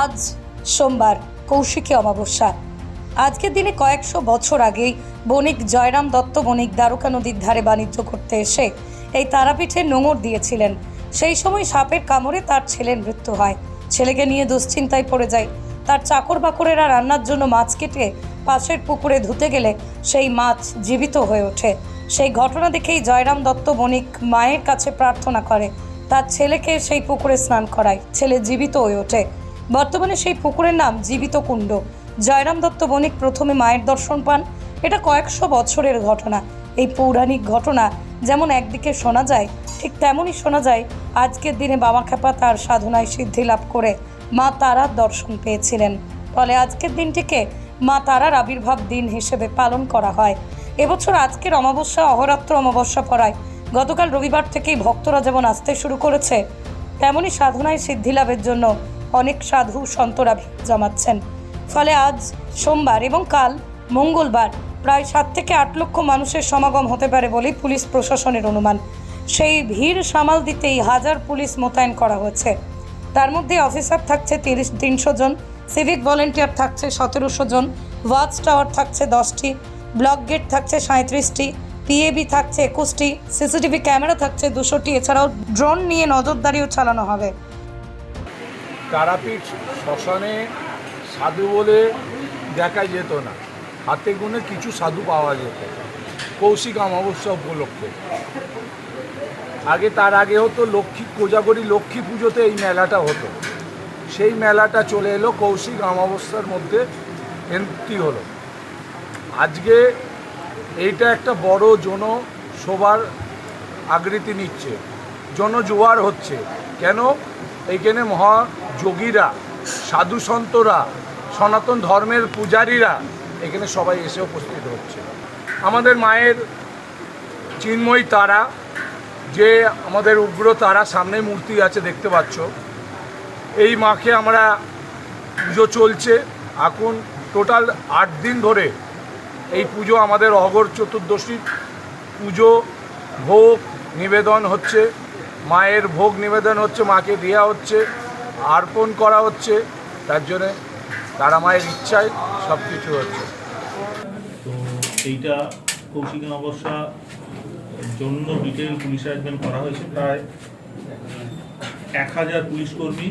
আজ সোমবার, কৌশিকী অমাবস্যা। আজকের দিনে কয়েকশো বছর আগেই বণিক জয়রাম দত্ত বণিক দ্বারকা নদীর ধারে বাণিজ্য করতে এসে এই তারাপীঠে নোঙর দিয়েছিলেন। সেই সময় সাপের কামড়ে তার ছেলের মৃত্যু হয়। ছেলেকে নিয়ে দুশ্চিন্তায় পড়ে যায়। তার চাকর বাকরেরা রান্নার জন্য মাছ কেটে পাশের পুকুরে ধুতে গেলে সেই মাছ জীবিত হয়ে ওঠে। সেই ঘটনা দেখেই জয়রাম দত্ত বণিক মায়ের কাছে প্রার্থনা করে, তার ছেলেকে সেই পুকুরে স্নান করায়। ছেলে জীবিত হয়ে ওঠে। বর্তমানে সেই পুকুরের নাম জীবিত কুণ্ড। জয়রাম দত্ত বণিক প্রথমে মায়ের দর্শন পান। এটা কয়েকশো বছরের ঘটনা। এই পৌরাণিক ঘটনা যেমন একদিকে শোনা যায়, ঠিক তেমনই শোনা যায় আজকের দিনে বাবা খেপা তার সাধনায় সিদ্ধি লাভ করে মা তারার দর্শন পেয়েছিলেন। ফলে আজকের দিনটিকে মা তারার আবির্ভাব দিন হিসেবে পালন করা হয়। এবছর আজকের অমাবস্যা, অহরাত্র অমাবস্যা পড়ায়। গতকাল রবিবার থেকেই ভক্তরা যেমন আসতে শুরু করেছে, তেমনই সাধনায় সিদ্ধি লাভের জন্য অনেক সাধু সন্তরা জমাচ্ছেন। ফলে আজ সোমবার এবং কাল মঙ্গলবার প্রায় সাত থেকে আট লক্ষ মানুষের সমাগম হতে পারে বলেই পুলিশ প্রশাসনের অনুমান। সেই ভিড় সামাল দিতেই হাজার পুলিশ মোতায়েন করা হয়েছে। তার মধ্যে অফিসার থাকছে তিরিশ, তিনশো জন, সিভিক ভলেন্টিয়ার থাকছে সতেরোশো জন, ওয়াচ টাওয়ার থাকছে দশটি, ব্লক গেট থাকছে সাঁত্রিশটি পিএবি থাকছে একুশটি, সিসিটিভি ক্যামেরা থাকছে দুশোটি। এছাড়াও ড্রোন নিয়ে নজরদারিও চালানো হবে। তারাপীঠ শ্মশানে সাধু বলে দেখা যেত না। হাতে গুনে কিছু সাধু পাওয়া যেত। কৌশিক অমাবস্যা উপলক্ষে। আগে তার আগে হতো লক্ষ্মী, কোজাগরি লক্ষ্মী পুজোতে এই মেলাটা হতো। সেই মেলাটা চলে এলো কৌশিক অমাবস্যার মধ্যে এন্ট্রি হলো। আজকে এইটা একটা বড় জন সবার আকৃতি নিচ্ছে। জনজোয়ার হচ্ছে। কেন? এইখানে মহা যোগীরা, সাধু সন্তরা, সনাতন ধর্মের পূজারীরা এখানে সবাই এসে উপস্থিত হচ্ছে। আমাদের মায়ের চিন্ময়ী তারা, যে আমাদের উগ্র তারা, সামনে মূর্তি আছে দেখতে পাচ্ছ। এই মাকে আমরা পুজো চলছে। এখন টোটাল আট দিন ধরে এই পুজো আমাদের অগর চতুর্দশী পুজো, ভোগ নিবেদন হচ্ছে। মায়ের ভোগ নিবেদন হচ্ছে, মাকে দেওয়া হচ্ছে। অর্পণ করা হচ্ছে, তার জন্যে তারা মায়ের ইচ্ছায় সব কিছু হচ্ছে। তো এইটা কৌশিক অমাবস্যা জন্য ডিটেল পুলিশ অ্যারেঞ্জমেন্ট করা হয়েছে। প্রায় এক হাজার পুলিশ কর্মী,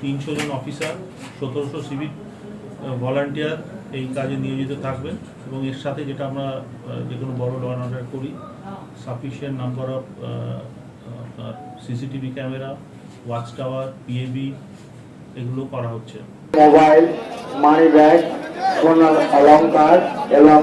তিনশো জন অফিসার, সতেরোশো সিভিক ভলান্টিয়ার এই কাজে নিয়োজিত থাকবেন এবং এর সাথে যেটা আমরা যে কোনো বড় ল অর্ডার করি সাফিসিয়েন্ট নাম্বার অফ আপনার CCTV camera watch tower PAB এগুলো করা হচ্ছে। মোবাইল মানি ব্যাগ সোনার অলংকার এবং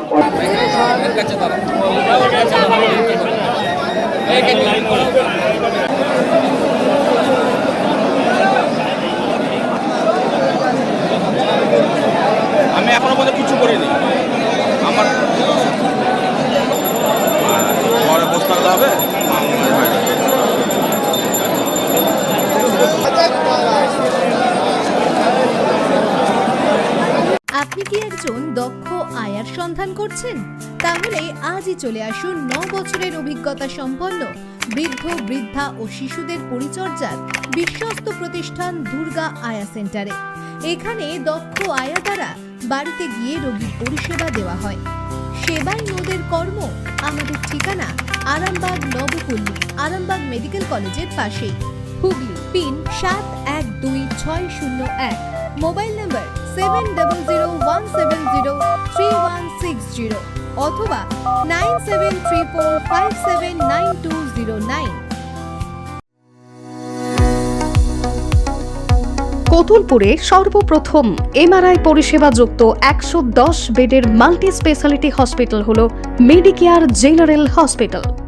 আমি এখনও পর্যন্ত কিছু করিনি আমার ঘরে বসে থাকতে হবে আপনি কি একজন দক্ষ আয়ার সন্ধান করছেন? তাহলে আজই চলে আসুন ন বছরের অভিজ্ঞতা সম্পন্ন বৃদ্ধ, বৃদ্ধা ও শিশুদের পরিচর্যার বিশ্বস্ত প্রতিষ্ঠান দুর্গা আয়া সেন্টারে। এখানে দক্ষ আয়া দ্বারা বাড়িতে গিয়ে রোগীর পরিষেবা দেওয়া হয়। সেবাই নোদের কর্ম আমাদের ঠিকানা আরামবাগ নবপল্লী, আরামবাগ মেডিকেল কলেজের পাশেই। হুগলি, পিন সাত এক দুই ছয় শূন্য এক। Mobile number seven double zero one seven zero three one six zero অথবা nine seven three four five seven nine two zero nine কতুলপুরে সর্বপ্রথম এমআরআই পরিষেবা যুক্ত একশো দশ বেডের মাল্টি স্পেশালিটি হসপিটাল হল মেডিকেয়ার জেনারেল হসপিটাল।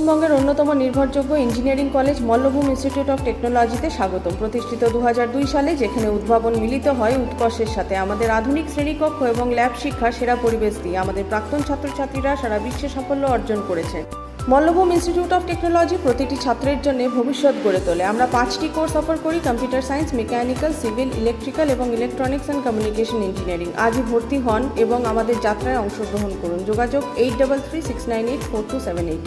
পশ্চিমবঙ্গের অন্যতম নির্ভরযোগ্য engineering college Mallabhum institute of টেকনোলজিতে স্বাগতম। প্রতিষ্ঠিত দু হাজার দুই সালে যেখানে উদ্ভাবন মিলিত হয় উৎকর্ষের সাথে। আমাদের আধুনিক শ্রেণীকক্ষ এবং ল্যাব শিক্ষা, সেরা পরিবেশ দিয়ে আমাদের প্রাক্তন ছাত্রছাত্রীরা সারা বিশ্বে সাফল্য অর্জন করেছেন। মল্লভূম ইনস্টিটিউট অফ টেকনোলজি প্রতিটি ছাত্রের জন্য ভবিষ্যৎ গড়ে তোলে। আমরা পাঁচটি কোর্স অফার করি, computer science, mechanical, civil, electrical এবং ইলেকট্রনিক্স অ্যান্ড কমিউনিকেশন ইঞ্জিনিয়ারিং। আজই ভর্তি হন এবং আমাদের যাত্রায় অংশগ্রহণ করুন। যোগাযোগ eight double three six nine eight four two seven eight.